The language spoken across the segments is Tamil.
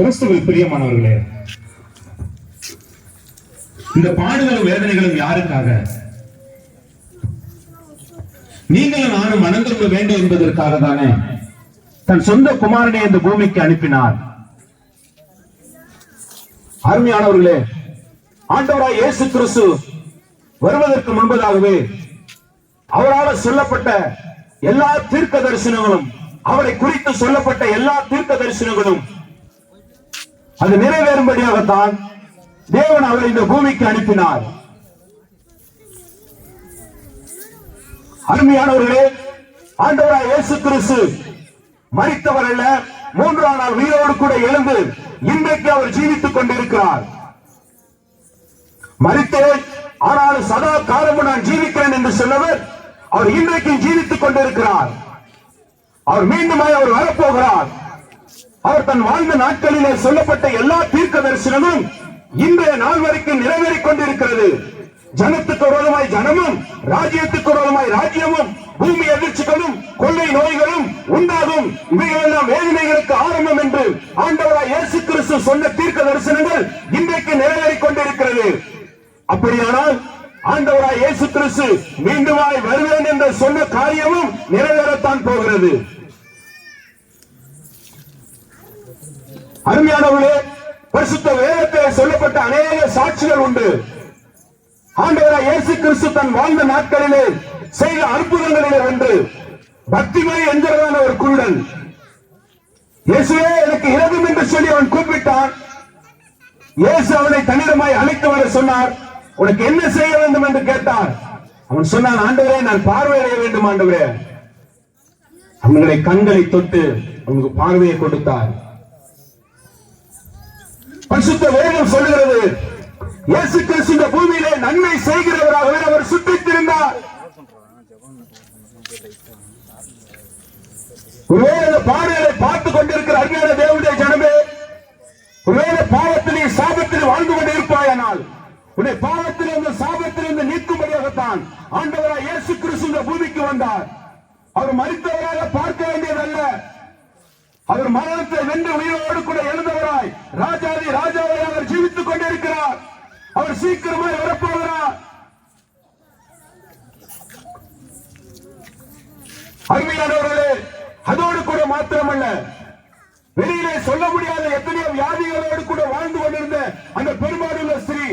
கிறிஸ்துவில் பிரியமானவர்களே இந்த பாடுகளும் வேதனைகளும் யாருக்காக? நீங்களும் நானும் மனந்திரும்ப வேண்டும் என்பதற்காக தானே தன் சொந்த குமாரனை இந்த பூமிக்கு அனுப்பினார். அருமையானவர்களே ஆண்டவராய் இயேசு கிறிஸ்து வருவதற்கு முன்பதாகவே அவரால் சொல்லப்பட்ட எல்லா தீர்க்க தரிசனங்களும் அவரை குறித்து சொல்லப்பட்ட எல்லா தீர்க்க தரிசனங்களும் அது நிறைவேறும்படியாகத்தான் தேவன் அவரை இந்த பூமிக்கு அனுப்பினார். அருமையானவர்களே ஆண்டவராய் இயேசு கிறிஸ்து மறித்தவர் அல்ல மூன்றாம் நாள் உயிரோடு கூட எழுந்து இன்றைக்கு அவர் ஜீவித்துக் கொண்டிருக்கிறார். மரித்தேன் ஆனால் சதா காலமும் நான் ஜீவிக்கிறேன் என்று சொன்னவர் அவர் இன்றைக்கு ஜீவித்துக் கொண்டிருக்கிறார். அவர் மீண்டுமாய் அவர் வரப்போகிறார். அவர் தன் வாழ்ந்த நாட்களிலே சொல்லப்பட்ட எல்லா தீர்க்க தரிசனமும் இன்றைய நாள் வரைக்கும் நிறைவேறிக் கொண்டிருக்கிறது. ஜனத்துக்கு விரோதமாய் ஜனமும் ராஜ்யத்துக்கு விரோதமாய் ராஜ்யமும் பூமி அதிர்ச்சிகளும் கொள்ளை நோய்களும் உண்டாகும். இவைகளெல்லாம் வேதனைகளுக்கு ஆரம்பம் என்று ஆண்டவராய் இயேசு கிறிஸ்து சொன்ன தீர்க்க தரிசனங்கள் இன்றைக்கு நிறைவேறிக் கொண்டிருக்கிறது. அப்படியானால் ஆண்டவராய் இயேசு கிறிஸ்து மீண்டுமாய் வருவேன் என்று சொன்ன காரியமும் நிறைவேறத்தான் போகிறது. அருமையானவர்களே பரிசுத்த வேதத்தில் சொல்லப்பட்ட அநேக சாட்சிகள் உண்டு. ஆண்டவராய் இயேசு கிறிஸ்து தன் வாழ்ந்த நாட்களிலே செய்த அற்புதங்களிலே ஒன்று. பக்திமணி என்கிறதான ஒரு குருடன். இயேசுவே எனக்கு இறகும் என்று சொல்லி அவன் கூப்பிட்டான். இயேசு அவனை தன்னிடமாய் அழைத்து வர சொன்னார். உனக்கு என்ன செய்ய வேண்டும் என்று கேட்டார். அவன் சொன்னான் ஆண்டவரே நான் பார்வையடைய வேண்டும் ஆண்டவரே. அவனுடைய கண்களை தொட்டு அவனுக்கு பார்வையை கொடுத்தார். பரிசுத்த வேதம் சொல்லுகிறது இயேசு கிறிஸ்து இந்த பூமியிலே நன்மை செய்கிறவராகவே அவர் சுற்றித் ஒருவேளை பாடலை பார்த்துக் கொண்டிருக்கிற அருமையான தேவனுடைய ஜனமே ஒருவேளை பாவத்திலே சாபத்திலே வாழ்ந்து கொண்டு இருப்பாயானால் உன்னை பாவத்திலிருந்து சாபத்திலிருந்து நீக்கும்படியாகத்தான் ஆண்டவராய் இயேசு கிறிஸ்து இந்த பூமிக்கு வந்தார். அவர் மறித்தவராக பார்க்க வேண்டியதல்ல. அவர் மரணத்தை வென்று உயிரோடு கூட ராஜாவாய் ராஜாதி ராஜாவாய் அவர் ஜீவித்துக் கொண்டிருக்கிறார். அவர் சீக்கிரமாய் வரப்போகிறார். அருமையானவர்களே அதோடு கூட மாத்திரமல்ல வெளியிலே சொல்ல முடியாத எத்தனையோ வியாதிகளோடு கூட வாழ்ந்து கொண்டிருந்த அந்த பெருமாடுள்ள ஸ்ரீ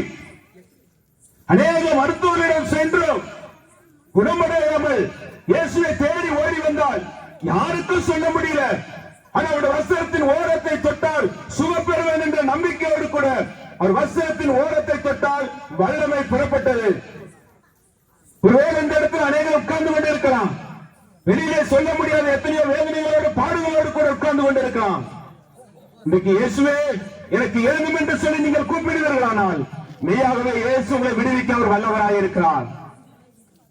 அநேக மருத்துவர்களிடம் சென்றும் குணமடையாமல் இயேசுவை தேடி ஓடி வந்தால் யாருக்கும் சொல்ல முடியல. அவருடைய வஸ்திரத்தின் ஓரத்தை தொட்டால் சுகப்பெறுவேன் என்ற நம்பிக்கையோடு கூட அவர் வஸ்திரத்தின் ஓரத்தை தொட்டால் வல்லமை புறப்பட்டது. ஒருவேளை இந்த இடத்தில் அநேகர் உட்கார்ந்து கொண்டிருக்கலாம். வெளியிலே சொல்ல முடியாத எத்தனையோ வேதனைகளோடு பாடுகளோடு கூட உட்கார்ந்து கொண்டிருக்கலாம். இன்னைக்கு இயேசுவே எனக்கு எழுதும் என்று சொல்லி நீங்கள் கூப்பிடுவீர்களானால் மெய்யாகவே இயேசு உங்களை விடுவிக்க அவர் வல்லவராய் இருக்கிறார்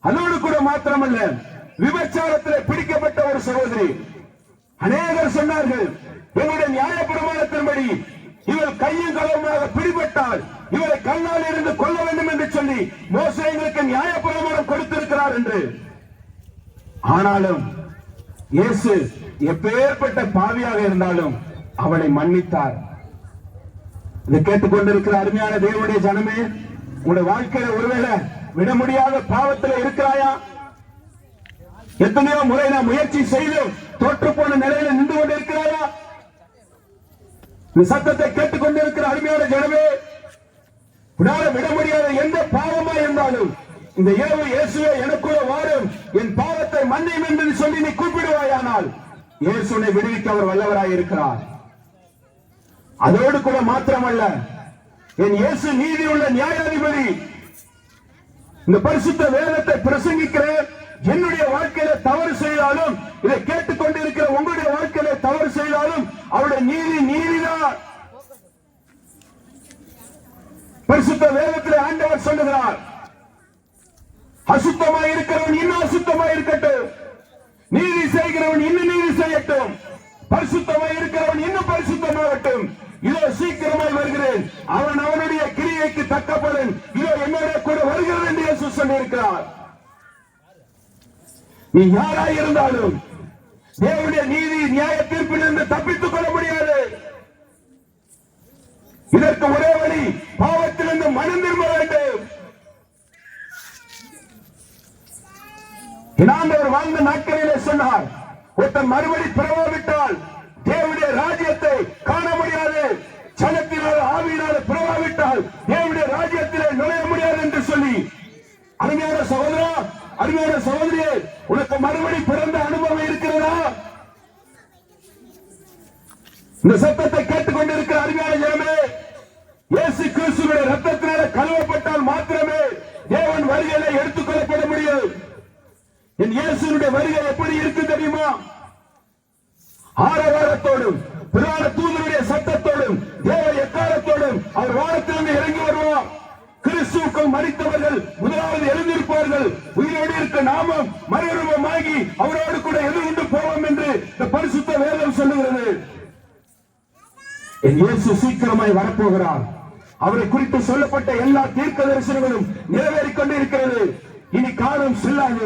அதோடு கூட மாத்திரமல்ல விபச்சாரத்தில் பிடிக்கப்பட்ட ஒரு சகோதரி அநேகர் சொன்னார்கள் இவருடைய நியாய பிரமாணத்தின்படி இவர் கையும் களவுமாக பிடிபட்டால் இவரை கண்ணால் இருந்து கொள்ள வேண்டும் என்று சொல்லி மோசே எங்களுக்கு நியாய பிரமாணம் கொடுத்திருக்கிறார் என்று. ஆனாலும் இயேசு எப்பேற்பட்ட பாவியாக இருந்தாலும் அவளை மன்னித்தார். இதை கேட்டுக்கொண்டிருக்கிற அருமையான தேவனுடைய ஜனமே உங்களுடைய வாழ்க்கையில ஒருவேளை விட முடியாத பாவத்தில் இருக்கிறாயா? எத்தனையோ முறை நாம் முயற்சி செய்து தோற்று போன நிலையில நின்று கொண்டிருக்கிறாயா இந்த சத்தத்தை கேட்டுக்கொண்டிருக்கிற அருமையான ஜனமே உன்னால விட முடியாத எந்த பாவமா இருந்தாலும் இந்த இரவு இயேசுவே எனக்குள்ள வாரும். என் பாவத்தை மன்னியும் என்று சொல்லி நீ கூப்பிடுவாயானால் இயேசுனை விடுவிக்க அவர் வல்லவராய் இருக்கிறார். அதோடு கூட மாத்திரமல்ல என் இயேசு நீதி உள்ள நியாயாதிபதி இந்த பரிசுத்த வேதத்தை பிரசங்கிக்கிறேன். என்னுடைய வாழ்க்கையில தவறு செய்தாலும் இதை கேட்டுக்கொண்டிருக்கிற உங்களுடைய வாழ்க்கையில தவறு செய்தாலும் அவருடைய நீதி நீதிதான். பரிசுத்த வேதத்தில் ஆண்டவர் சொல்லுகிறார் அசுத்தமாய் இருக்கிறவன் இன்னும் அசுத்தமாய் இருக்கட்டும். நீதி செய்கிறவன் இன்னும் நீதி செய்யட்டும். பரிசுத்தமாய் இருக்கிறவன் இன்னும் பரிசுத்தமாகட்டும். இதோ சீக்கிரமாய் வருகிறேன். அவன் அவனுடைய கிரியைக்கு தக்கப்படும் பலன் இதோ என்னோட கூட வருகிறது என்று இயேசு சொல்லியிருக்கிறார் நீ யாராய் இருந்தாலும் தேவனுடைய நீதி நியாய தீர்ப்பிலிருந்து தப்பித்துக் கொள்ள முடியாது. இதற்கு ஒரே வழி பாவத்திலிருந்து மனம் திரும்ப வேண்டும். இனாண்டவர் வாழ்ந்த நாட்களிலே சொன்னார் ஒருத்தன் மறுபடி பிறவாவிட்டால் தேவனுடைய ராஜ்யத்தை காண முடியாது. சனத்தினால் ஆவியினால் பிறவாவிட்டால் தேவனுடைய ராஜ்யத்திலே நுழைய முடியாது என்று சொல்லி அருமையான சகோதரர் அருமையான சகோதரியே உனக்கு மறுபடி பிறந்த அனுபவம் இருக்கிறதா? இந்த சத்தத்தை கேட்டுக்கொண்டிருக்கிற அருமையான ஜனமே இயேசு கிறிஸ்துவின் ரத்தத்தினால கழுவப்பட்டால் மாத்திரமே தேவன் வரிகளை எடுத்துக் கொள்ளப்பட முடியும். என் இயேசுனுடைய வருகை எப்படி இருக்கு தெரியுமா? ஆரவாரத்தோடும் இந்த பரிசுத்த வேதம் சொல்லுகிறது. என் இயேசு சீக்கிரமாய் வரப்போகிறார். அவரை குறித்து சொல்லப்பட்ட எல்லா தீர்க்க தரிசனங்களும் நிறைவேறிக் கொண்டிருக்கிறது இனி காலம் செல்லாது.